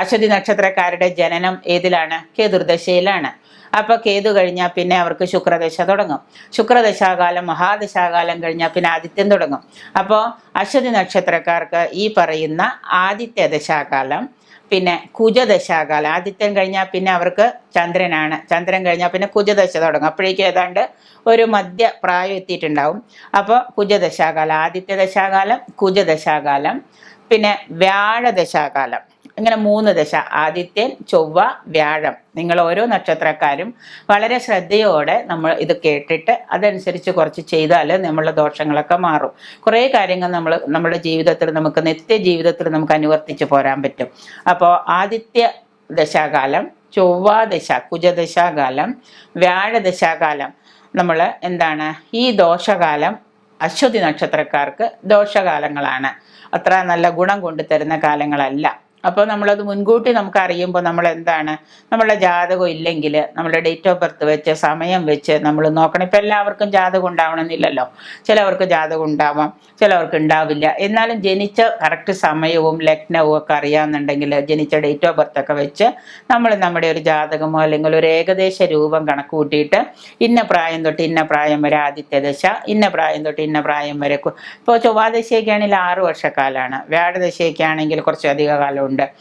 അശ്വതി നക്ഷത്രക്കാരുടെ ജനനം ഏതിലാണ്? കേതുർദശയിലാണ് അപ്പൊ കേതു കഴിഞ്ഞാൽ പിന്നെ അവർക്ക് ശുക്രദശ തുടങ്ങും. ശുക്രദശാകാലം മഹാദശാകാലം കഴിഞ്ഞാൽ പിന്നെ ആദിത്യം തുടങ്ങും. അപ്പോൾ അശ്വതി നക്ഷത്രക്കാർക്ക് ഈ പറയുന്ന ആദിത്യ ദശാകാലം പിന്നെ കുജദശാകാലം ആദിത്യം കഴിഞ്ഞാൽ പിന്നെ അവർക്ക് ചന്ദ്രനാണ്. ചന്ദ്രൻ കഴിഞ്ഞാൽ പിന്നെ കുജദശ തുടങ്ങും. അപ്പോഴേക്കും ഏതാണ്ട് ഒരു മധ്യ പ്രായം എത്തിയിട്ടുണ്ടാവും. അപ്പോൾ കുജദശാകാലം ആദിത്യ ദശാകാലം കുജദശാകാലം പിന്നെ വ്യാഴദശാകാലം. ഇങ്ങനെ മൂന്ന് ദശ. ആദിത്യൻ ചൊവ്വ വ്യാഴം. നിങ്ങൾ ഓരോ നക്ഷത്രക്കാരും വളരെ ശ്രദ്ധയോടെ നമ്മൾ ഇത് കേട്ടിട്ട് അതനുസരിച്ച് കുറച്ച് ചെയ്താൽ നമ്മളുടെ ദോഷങ്ങളൊക്കെ മാറും. കുറേ കാര്യങ്ങൾ നമ്മൾ നമ്മുടെ ജീവിതത്തിൽ നമുക്ക് നിത്യ ജീവിതത്തിൽ നമുക്ക് അനുവർത്തിച്ച് പോരാൻ പറ്റും. അപ്പോൾ ആദിത്യ ദശാകാലം ചൊവ്വ ദശ കുജദശാകാലം വ്യാഴദശാകാലം നമ്മൾ എന്താണ്? ഈ ദോഷകാലം അശ്വതി നക്ഷത്രക്കാർക്ക് ദോഷകാലങ്ങളാണ്. അത്ര നല്ല ഗുണം കൊണ്ടുതരുന്ന കാലങ്ങളല്ല. അപ്പോൾ നമ്മളത് മുൻകൂട്ടി നമുക്ക് അറിയുമ്പോൾ നമ്മൾ എന്താണ് നമ്മളുടെ ജാതകം ഇല്ലെങ്കിൽ നമ്മുടെ ഡേറ്റ് ഓഫ് ബർത്ത് വെച്ച് സമയം വെച്ച് നമ്മൾ നോക്കണം. ഇപ്പം എല്ലാവർക്കും ജാതകം ഉണ്ടാവണമെന്നില്ലല്ലോ. ചിലവർക്ക് ജാതകം ഉണ്ടാവാം ചിലവർക്ക് ഉണ്ടാവില്ല. എന്നാലും ജനിച്ച കറക്റ്റ് സമയവും ലഗ്നവും ഒക്കെ അറിയാമെന്നുണ്ടെങ്കിൽ ജനിച്ച ഡേറ്റ് ഓഫ് ബർത്ത് ഒക്കെ വെച്ച് നമ്മൾ നമ്മുടെ ഒരു ജാതകമോ അല്ലെങ്കിൽ ഒരു ഏകദേശ രൂപം കണക്ക് കൂട്ടിയിട്ട് ഇന്ന പ്രായം തൊട്ട് ഇന്ന പ്രായം വരെ ആദിത്യ ദശ ഇന്ന പ്രായം തൊട്ട് ഇന്ന പ്രായം വരെ ഇപ്പോൾ ചൊവ്വാദശയൊക്കെ ആണെങ്കിൽ ആറ് വർഷക്കാലമാണ് വ്യാഴദശയൊക്കെ ആണെങ്കിൽ കുറച്ച് അധിക கொண்ட